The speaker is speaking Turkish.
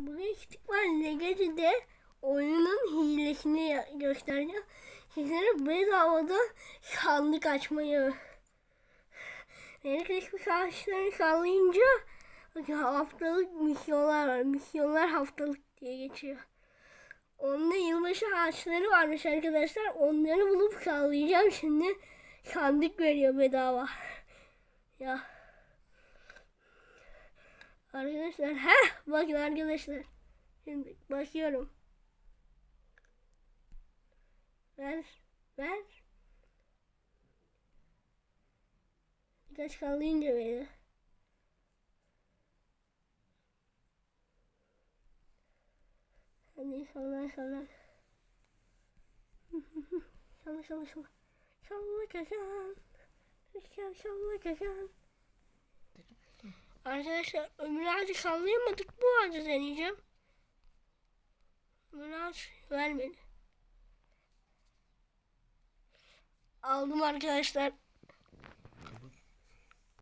Büyük ihtimalle gece de oyunun hilesini göstereceğim. Sizlere bedavada sandık açmayı. Christmas ağaçlarını sallayınca haftalık misyonlar var. Misyonlar haftalık diye geçiyor. Onda yılbaşı ağaçları varmış arkadaşlar. Onları bulup sallayacağım şimdi. Sandık veriyor bedava. Ya. Arkadaşlar he bakın arkadaşlar. Şimdi bakıyorum. Ver. Ver. Birkaç kalınca böyle. Hadi salla salla. Salla salla salla. Salla kazan. Salla kazan. Arkadaşlar ömür ağacı sallayamadık. Bu ağacı deneyeceğim. Ömür ağacı vermedi. Aldım arkadaşlar.